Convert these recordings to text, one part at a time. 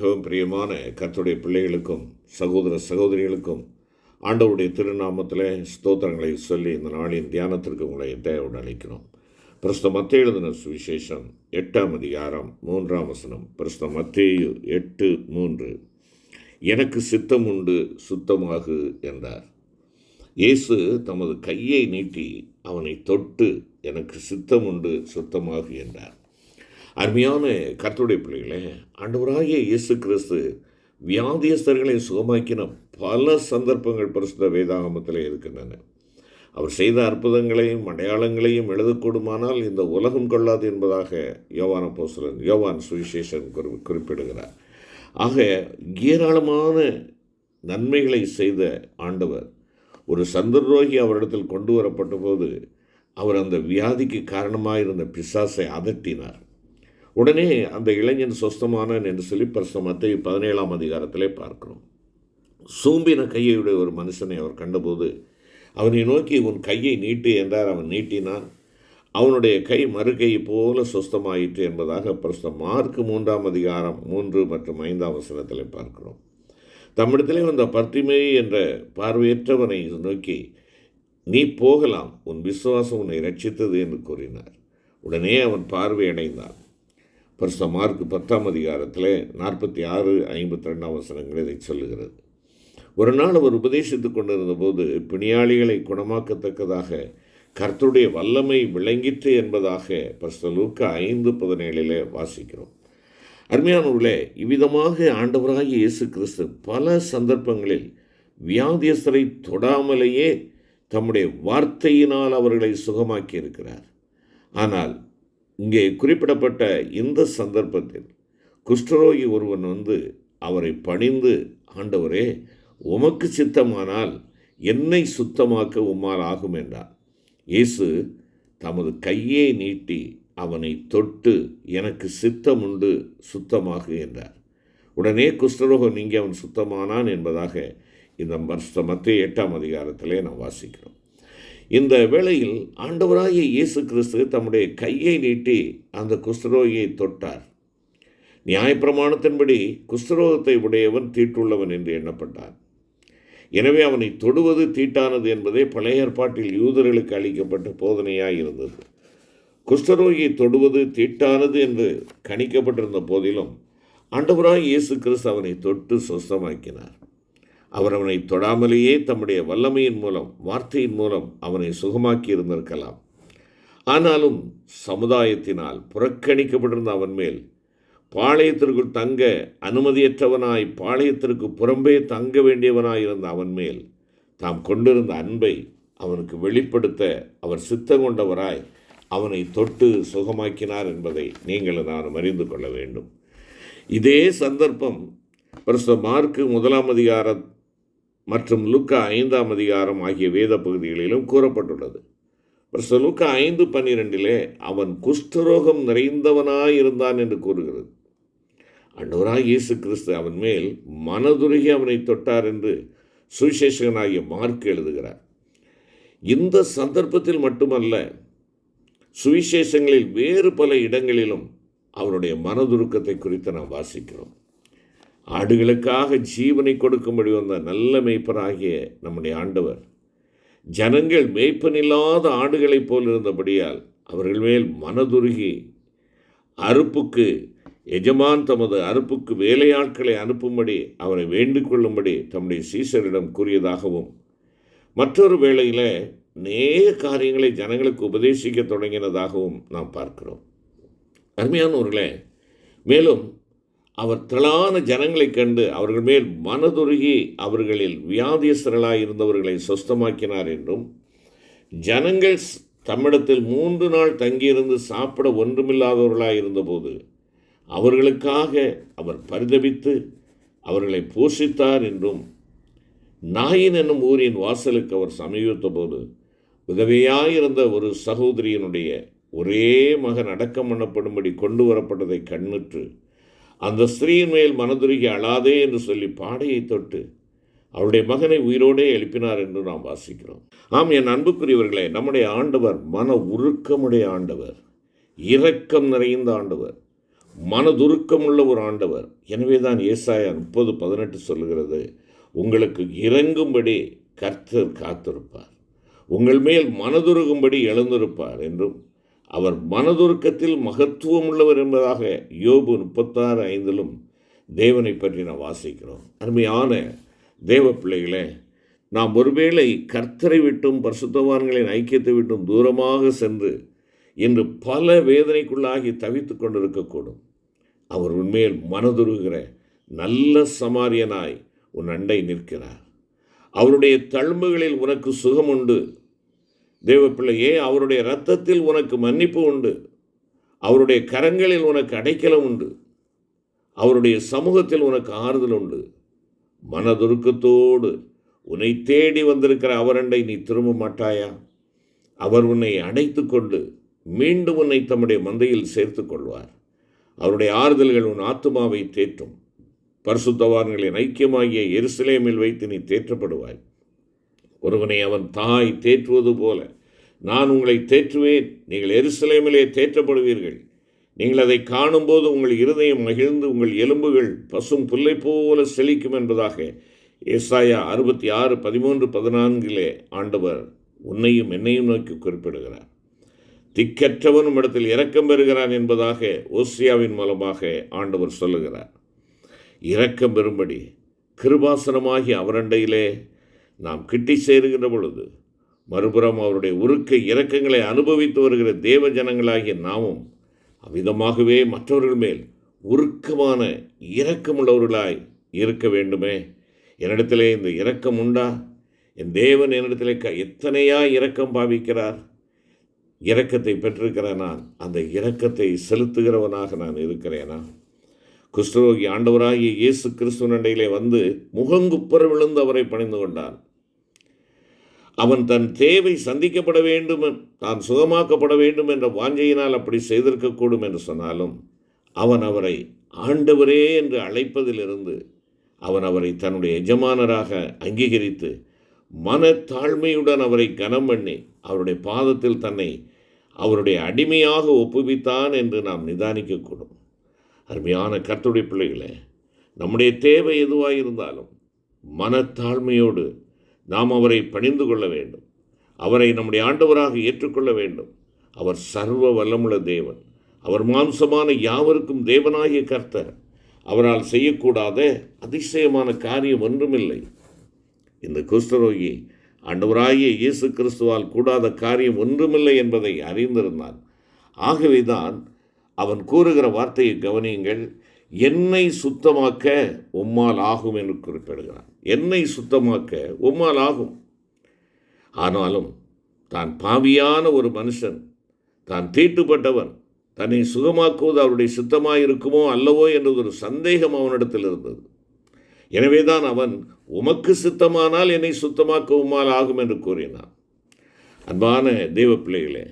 மிகவும் பிரியமான கத்துடைய பிள்ளைகளுக்கும் சகோதர சகோதரிகளுக்கும் ஆண்டவருடைய திருநாமத்தில் ஸ்தோத்திரங்களை சொல்லி இந்த நாளின் தியானத்திற்கு உங்களை தேவையுடன் அளிக்கிறோம். பிரஸ்த மத்திய எழுதின சுவிசேஷம் எட்டாம் அதிகாரம் மூன்றாம் வசனம். பிரஸ்த மத்தேயு எட்டு மூன்று. எனக்கு சித்தம் உண்டு சுத்தமாகு என்றார். இயேசு தமது கையை நீட்டி அவனை தொட்டு எனக்கு சித்தம் உண்டு சுத்தமாகு என்றார். அருமையான கர்த்தருடைய பிள்ளைகளே ஆண்டவராகிய இயேசு கிறிஸ்து வியாதியஸ்தர்களை சுகமாக்கின பல சந்தர்ப்பங்கள் பரிசுத்த வேதாகமத்தில் இருக்கின்றன. அவர் செய்த அற்புதங்களையும் அடையாளங்களையும் எழுதக்கூடுமானால் இந்த உலகம் கொள்ளாது என்பதாக யோவான போசலன் யோவான் சுவிசேஷன் குறி குறிப்பிடுகிறார். ஆக ஏராளமான நன்மைகளை செய்த ஆண்டவர் ஒரு சந்திரோகி அவரிடத்தில் கொண்டு வரப்பட்ட போது அவர் அந்த வியாதிக்கு காரணமாக இருந்த பிசாசை அதட்டினார். உடனே அந்த இளைஞன் சொஸ்தமானான் என்று சொல்லி பிரசமத்தை பதினேழாம் அதிகாரத்திலே பார்க்கிறோம். சூம்பின கையுடைய ஒரு மனுஷனை அவர் கண்டபோது அவனை நோக்கி உன் கையை நீட்டு என்றார். அவன் நீட்டினான். அவனுடைய கை மறுகை போல சொஸ்தமாயிற்று என்பதாக பிரஸ்த மார்க் மூன்றாம் அதிகாரம் மூன்று மற்றும் ஐந்தாம் வசனத்தில் பார்க்கிறோம். தம்மிடத்திலே வந்த பர்த்திமே என்ற பார்வையற்றவனை நோக்கி நீ போகலாம். உன் விசுவாசம் உன்னை ரட்சித்தது என்று கூறினார். உடனே அவன் பார்வையடைந்தான். பரிசு மார்க் பத்தாம் அதிகாரத்தில் நாற்பத்தி ஆறு ஐம்பத்தி ரெண்டாம் வசனங்கள் இதை சொல்லுகிறது. ஒரு நாள் அவர் உபதேசித்து கொண்டிருந்த போது பிணியாளிகளை குணமாக்கத்தக்கதாக கர்த்தருடைய வல்லமை விளங்கிற்று என்பதாக பரிசு ஐந்து பதினேழிலே வாசிக்கிறோம். அருமையானவர்களே இவ்விதமாக ஆண்டவராகிய இயேசு கிறிஸ்து பல சந்தர்ப்பங்களில் வியாதியஸ்தரை தொடாமலேயே தம்முடைய வார்த்தையினால் அவர்களை சுகமாக்கி இருக்கிறார் ஆனால் இங்கே குறிப்பிடப்பட்ட இந்த சந்தர்ப்பத்தில் குஷ்டரோகி ஒருவன் வந்து அவரை பணிந்து ஆண்டவரே உமக்கு சித்தமானால் என்னை சுத்தமாக்க உம்மால் ஆகும் என்றார். இயேசு தமது கையை நீட்டி அவனை தொட்டு எனக்கு சித்தம் உண்டு சுத்தமாகு என்றார். உடனே குஷ்டரோகம் நீங்கி அவன் சுத்தமானான் என்பதாக இந்த வருஷ மத்திய எட்டாம் அதிகாரத்திலே நாம் வாசிக்கிறோம். இந்த வேளையில் ஆண்டவராகிய இயேசு கிறிஸ்து தம்முடைய கையை நீட்டி அந்த குஷ்டரோகியை தொட்டார். நியாயப்பிரமாணத்தின்படி குஷ்டரோகத்தை உடையவன் தீட்டுள்ளவன் என்று எண்ணப்பட்டான் எனவே அவனை தொடுவது தீட்டானது என்பதே பழைய ஏற்பாட்டில் யூதர்களுக்கு அளிக்கப்பட்ட போதனையாக இருந்தது. குஷ்டரோகியை தொடுவது தீட்டானது என்று கணிக்கப்பட்டிருந்த போதிலும் ஆண்டவராய் இயேசு கிறிஸ்து அவனை தொட்டு சொஸ்தமாக்கினார் அவர் அவனை தொடாமலேயே தம்முடைய வல்லமையின் மூலம் வார்த்தையின் மூலம் அவனை சுகமாக்கி இருந்திருக்கலாம் ஆனாலும் சமுதாயத்தினால் புறக்கணிக்கப்பட்டிருந்த அவன் மேல் பாளையத்திற்குள் தங்க அனுமதியற்றவனாய் பாளையத்திற்கு புறம்பே தங்க வேண்டியவனாய் இருந்த அவன் மேல் தாம் கொண்டிருந்த அன்பை அவனுக்கு வெளிப்படுத்த அவர் சித்தம் கொண்டவராய் அவனை தொட்டு சுகமாக்கினார் என்பதை நீங்கள் நான் அறிந்து கொள்ள வேண்டும். இதே சந்தர்ப்பம் பிரச மார்க்கு முதலாம் அதிகாரம் மற்றும் லுக்கா ஐந்தாம் அதிகாரம் ஆகிய வேத பகுதிகளிலும் கூறப்பட்டுள்ளது. பிரச லுக்கா ஐந்து பன்னிரெண்டிலே அவன் குஷ்டரோகம் நிறைந்தவனாய் இருந்தான் என்று கூறுகிறது. அண்டவராய் இயேசு கிறிஸ்து அவன் மேல் மனதுருகி அவனை தொட்டார் என்று சுவிசேஷகனாகிய மார்க் எழுதுகிறார். இந்த சந்தர்ப்பத்தில் மட்டுமல்ல சுவிசேஷங்களில் வேறு பல இடங்களிலும் அவருடைய மனதுருக்கத்தை குறித்து நாம் வாசிக்கிறோம். ஆடுகளுக்காக ஜீவனை கொடுக்கும்படி வந்த நல்ல மேய்ப்பராகிய நம்முடைய ஆண்டவர். ஜனங்கள் மேய்ப்பனில்லாத ஆடுகளைப் போல் இருந்தபடியால் அவர்கள் மேல் மனதுருகி அறுப்புக்கு எஜமான் தமது அறுப்புக்கு வேலையாட்களை அனுப்பும்படி அவரை வேண்டிக் கொள்ளும்படி தம்முடைய சீசரிடம் கூறியதாகவும் மற்றொரு வேளையில் நேய காரியங்களை ஜனங்களுக்கு உபதேசிக்க தொடங்கினதாகவும் நாம் பார்க்கிறோம். அருமையானவர்களே மேலும் அவர் திரளான ஜனங்களைக் கண்டு அவர்கள் மேல் மனதுருகி அவர்களில் வியாதியஸ்தர்களாக இருந்தவர்களை சொஸ்தமாக்கினார் என்றும் ஜனங்கள் தம்மிடத்தில் மூன்று நாள் தங்கியிருந்து சாப்பிட ஒன்றுமில்லாதவர்களாக இருந்தபோது அவர்களுக்காக அவர் பரிதபித்து அவர்களை போஷித்தார் என்றும் நாயின் என்னும் ஊரின் வாசலுக்கு அவர் சமீபத்த போது உதவியாயிருந்த ஒரு சகோதரியினுடைய ஒரே மகன் அடக்கம் பண்ணப்படும்படி கொண்டு வரப்பட்டதை கண்ணுற்று அந்த ஸ்திரீயின் மேல் மனதுருகி அழாதே என்று சொல்லி பாடையை தொட்டு அவருடைய மகனை உயிரோடே எழுப்பினார் என்று நாம் வாசிக்கிறோம். ஆம் என் அன்புக்குரியவர்களே நம்முடைய ஆண்டவர் மன உருக்கமுடைய ஆண்டவர் இரக்கம் நிறைந்த ஆண்டவர் மனதுருக்கமுள்ள ஒரு ஆண்டவர். எனவே தான் ஏசாயா முப்பது பதினெட்டு சொல்லுகிறது உங்களுக்கு இறங்கும்படி கர்த்தர் காத்திருப்பார் உங்கள் மேல் மனதுருகும்படி எழுந்திருப்பார் என்றும் அவர் மனதுருக்கத்தில் மகத்துவம் உள்ளவர் என்பதாக யோபு முப்பத்தாறு ஐந்திலும் தேவனை பற்றி நாம் வாசிக்கிறோம். அருமையான தேவ பிள்ளைகளே நாம் ஒருவேளை கர்த்தரை விட்டும் பரிசுத்தவான்களின் ஐக்கியத்தை விட்டும் தூரமாக சென்று இன்று பல வேதனைக்குள்ளாகி தவித்து கொண்டிருக்கக்கூடும். அவர் உண்மையில் மனதுருகிற நல்ல சமாரியனாய் உன் அண்டை நிற்கிறார். அவருடைய தழும்புகளில் உனக்கு சுகம் உண்டு தேவப்பிள்ளையே அவருடைய இரத்தத்தில் உனக்கு மன்னிப்பு உண்டு. அவருடைய கரங்களில் உனக்கு அடைக்கலம் உண்டு. அவருடைய சமூகத்தில் உனக்கு ஆறுதல் உண்டு. மனதுருக்கத்தோடு உன்னை தேடி வந்திருக்கிற அவரண்டை நீ திரும்ப மாட்டாயா? அவர் உன்னை அடைத்து கொண்டு மீண்டும் உன்னை தம்முடைய மந்தையில் சேர்த்து கொள்வார் அவருடைய ஆறுதல்கள் உன் ஆத்துமாவை தேற்றும். பரிசுத்தவான்களின் ஐக்கியமாகிய எருசலேமில் வைத்து நீ தேற்றப்படுவாய். ஒருவனை அவன் தாய் தேற்றுவது போல. நான் உங்களை தேற்றுவேன். நீங்கள் எருசலேமிலே தேற்றப்படுவீர்கள். நீங்கள் அதை காணும்போது உங்கள் இருதயம் மகிழ்ந்து உங்கள் எலும்புகள் பசும் புல்லை போல செழிக்கும் என்பதாக ஏசாயா அறுபத்தி ஆறு பதிமூன்று பதினான்கிலே ஆண்டவர் உன்னையும் என்னையும் நோக்கி குறிப்பிடுகிறார். திக்கற்றவனும் இடத்தில் இரக்கம் பெறுகிறான் என்பதாக ஓசியாவின் மூலமாக ஆண்டவர் சொல்லுகிறார். இரக்கம் பெறும்படி கிருபாசனமாகி அவரண்டையிலே நாம் கிட்டி சேருகின்ற பொழுது மறுபுறம் அவருடைய உருக்க இறக்கங்களை அனுபவித்து வருகிற தேவ ஜனங்களாகிய நாமும் அவ்விதமாகவே மற்றவர்கள் மேல் உருக்கமான இரக்கமுள்ளவர்களாய் இருக்க வேண்டுமே? என்னிடத்திலே இந்த இரக்கம் உண்டா? என் தேவன் என்னிடத்திலே க எத்தனையா இரக்கம் பாவிக்கிறார்? இரக்கத்தை பெற்றிருக்கிற நான் அந்த இரக்கத்தை செலுத்துகிறவனாக நான் இருக்கிறேனா? குஷ்டரோகி ஆண்டவராகிய இயேசு கிறிஸ்துவனிடையிலே வந்து முகங்குப்புற விழுந்து அவரை பணிந்து கொண்டான். அவன் தன் தேவை சந்திக்கப்பட வேண்டும் தான் சுகமாக்கப்பட வேண்டும் என்ற வாஞ்சையினால் அப்படி செய்திருக்கக்கூடும் என்று சொன்னாலும் அவன் அவரை ஆண்டவரே என்று அழைப்பதிலிருந்து அவன் அவரை தன்னுடைய எஜமானராக அங்கீகரித்து மனத்தாழ்மையுடன் அவரை கனம் பண்ணி அவருடைய பாதத்தில் தன்னை அவருடைய அடிமையாக ஒப்புவித்தான் என்று நாம் நிதானிக்கக்கூடும். அருமையான கர்த்துடைய பிள்ளைகளே நம்முடைய தேவை எதுவாக இருந்தாலும் மனத்தாழ்மையோடு நாம் அவரை பணிந்து கொள்ள வேண்டும். அவரை நம்முடைய ஆண்டவராக ஏற்றுக்கொள்ள வேண்டும். அவர் சர்வ வல்லமுள்ள தேவன். அவர் மாம்சமான யாவருக்கும் தேவனாகிய கர்த்தர். அவரால் செய்யக்கூடாத அதிசயமான காரியம் ஒன்றுமில்லை. இந்த குஸ்தரோகி ஆண்டவராகிய இயேசு கிறிஸ்துவால் கூடாத காரியம் ஒன்றுமில்லை என்பதை அறிந்திருந்தான். ஆகவேதான் அவன் கூறுகிற வார்த்தையை கவனியுங்கள். என்னை சுத்தமாக்க உம்மால் ஆகும் என்று குறிப்பிடுகிறான். என்னை சுத்தமாக்க உம்மால் ஆகும். ஆனாலும் தான் பாவியான ஒரு மனுஷன் தான் தீட்டுப்பட்டவன் தன்னை சுகமாக்குவது அவருடைய சித்தமாக இருக்குமோ அல்லவோ என்ற ஒரு சந்தேகம் அவனிடத்தில் இருந்தது. எனவேதான் அவன் உமக்கு சித்தமானால் என்னை சுத்தமாக்க உம்மால் ஆகும் என்று கூறினான். அன்பான தெய்வ பிள்ளைகளே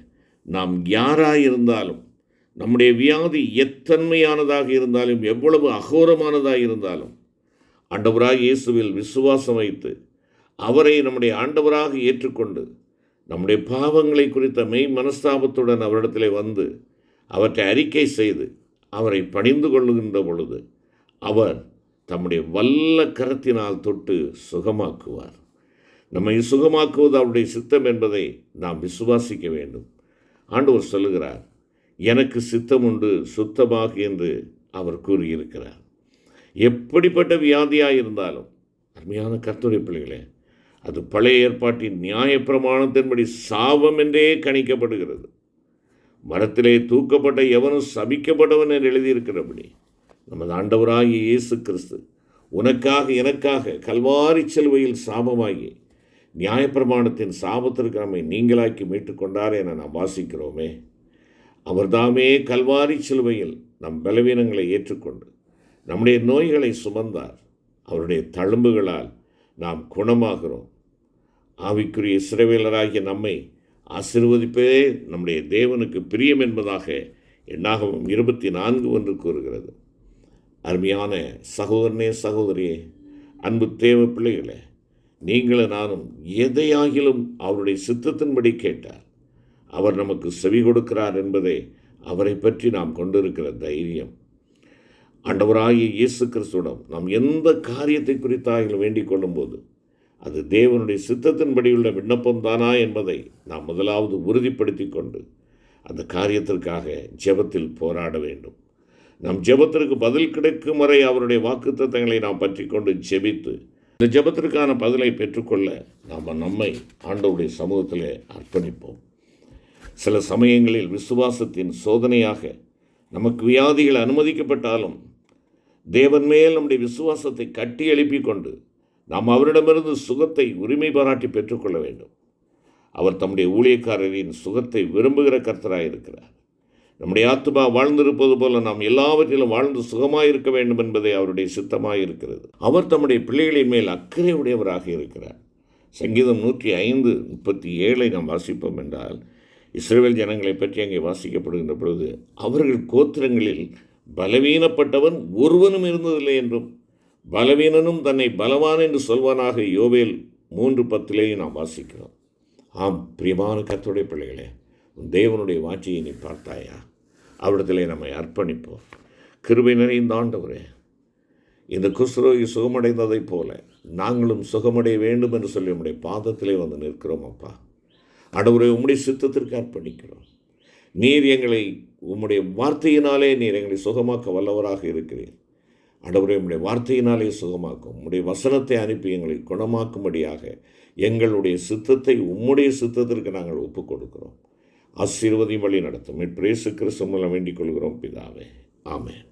நாம் யாராயிருந்தாலும் நம்முடைய வியாதி எத்தன்மையானதாக இருந்தாலும் எவ்வளவு அகோரமானதாக இருந்தாலும் ஆண்டவராக இயேசுவில் விசுவாசம் வைத்து அவரை நம்முடைய ஆண்டவராக ஏற்றுக்கொண்டு நம்முடைய பாவங்களை குறித்த மெய் மனஸ்தாபத்துடன் அவரிடத்தில் வந்து அவற்றை அறிக்கை செய்து அவரை பணிந்து கொள்ளுகின்ற பொழுது அவர் தம்முடைய வல்ல கரத்தினால் தொட்டு சுகமாக்குவார். நம்மை சுகமாக்குவது அவருடைய சித்தம் என்பதை நாம் விசுவாசிக்க வேண்டும். ஆண்டவர் சொல்லுகிறார் எனக்கு சித்தம் உண்டு சுத்தமாக என்று அவர் கூறியிருக்கிறார். எப்படிப்பட்ட வியாதியாக இருந்தாலும் அருமையான கர்த்தருடைய பிள்ளைகளே அது பழைய ஏற்பாட்டின் நியாயப்பிரமாணத்தின்படி சாபம் என்றே கணிக்கப்படுகிறது. மரத்திலே தூக்கப்பட்ட எவனும் சபிக்கப்பட்டவன் என்று எழுதியிருக்கிறபடி நமது ஆண்டவராகிய இயேசு கிறிஸ்து உனக்காக எனக்காக கல்வாரி செல்வையில் சாபமாகி நியாயப்பிரமாணத்தின் சாபத்திற்கு நம்மை நீங்களாக்கி மீட்டுக்கொண்டார் என நாம் வாசிக்கிறோமே. அவர்தாமே கல்வாரி சிலுவையில் நம் பலவீனங்களை ஏற்றுக்கொண்டு நம்முடைய நோய்களை சுமந்தார். அவருடைய தழும்புகளால் நாம் குணமாகிறோம். ஆவிக்குரிய சிறைவேலராகிய நம்மை ஆசிர்வதிப்பதே நம்முடைய தேவனுக்கு பிரியம் என்பதாக எண்ணாகவும் இருபத்தி நான்கு ஒன்று கூறுகிறது. அருமையான சகோதரனே சகோதரியே அன்பு தேவ பிள்ளைகளே நீங்களும் நானும் எதையாகிலும் அவருடைய சித்தத்தின்படி கேட்டார். அவர் நமக்கு செவி கொடுக்கிறார் என்பதே அவரை பற்றி நாம் கொண்டிருக்கிற தைரியம். ஆண்டவராகிய இயேசு கிறிஸ்துவிடம் நாம் எந்த காரியத்தை குறித்தாக வேண்டிக் கொள்ளும்போது அது தேவனுடைய சித்தத்தின்படியுள்ள விண்ணப்பம் தானா என்பதை நாம் முதலாவது உறுதிப்படுத்தி கொண்டு அந்த காரியத்திற்காக ஜெபத்தில் போராட வேண்டும். நம் ஜெபத்திற்கு பதில் கிடைக்கும் வரை அவருடைய வாக்குத்தத்தங்களை நாம் பற்றி கொண்டு ஜெபித்து இந்த ஜெபத்திற்கான பதிலை பெற்றுக்கொள்ள நாம் நம்மை ஆண்டவருடைய சமூகத்தில் அர்ப்பணிப்போம். சில சமயங்களில் விசுவாசத்தின் சோதனையாக நமக்கு வியாதிகள் அனுமதிக்கப்பட்டாலும் தேவன் மேல் நம்முடைய விசுவாசத்தை கட்டி எழுப்பி கொண்டு நாம் அவரிடமிருந்து சுகத்தை உரிமை பாராட்டி பெற்றுக்கொள்ள வேண்டும். அவர் தம்முடைய ஊழியக்காரரின் சுகத்தை விரும்புகிற கர்த்தராக இருக்கிறார் நம்முடைய ஆத்மா வாழ்ந்திருப்பது போல நாம் எல்லாவற்றிலும் வாழ்ந்து சுகமாக இருக்க வேண்டும் என்பதே அவருடைய சித்தமாக இருக்கிறது அவர் தம்முடைய பிள்ளைகளின் மேல் அக்கறை உடையவராக இருக்கிறார். சங்கீதம் நூற்றி ஐந்து முப்பத்தி ஏழை நாம் வாசிப்போம் என்றால் இஸ்ரேல் ஜனங்களை பற்றி அங்கே வாசிக்கப்படுகின்ற பொழுது அவர்கள் கோத்திரங்களில் பலவீனப்பட்டவன் ஒருவனும் இருந்ததில்லை என்றும் பலவீனனும் தன்னை பலவான் என்று சொல்வானாக யோவேல் மூன்று பத்திலேயும் நாம் வாசிக்கிறோம். ஆம் பிரியமான கர்த்தருடைய பிள்ளைகளே உன் தேவனுடைய வாட்சியை நீ பார்த்தாயா? அவரிடத்திலே நம்மை அர்ப்பணிப்போம். கிருபை நிறைந்த ஆண்டவரே இந்த குஸ்ரோகி சுகமடைந்ததைப் போல நாங்களும் சுகமடைய வேண்டும் என்று சொல்லி நம்முடைய பாதத்திலே வந்து நிற்கிறோம் அப்பா. ஆண்டவரே உம்முடைய சித்தத்திற்கு அர்ப்பணிக்கிறோம். நீர் எங்களை உம்முடைய வார்த்தையினாலே நீர் எங்களை சுகமாக்க வல்லவராக இருக்கிறீர். ஆண்டவரே உம்முடைய வார்த்தையினாலே சுகமாக்கும். உம்முடைய வசனத்தை அனுப்பி எங்களை குணமாக்கும்படியாக எங்களுடைய சித்தத்தை உம்முடைய சித்தத்திற்கு நாங்கள் ஒப்புக் கொடுக்கிறோம் ஆசீர்வதி வழி நடத்தும். இப்பிரேசு கிறிஸ்து மூலம் வேண்டிக் கொள்கிறோம் பிதாவே. ஆமென்.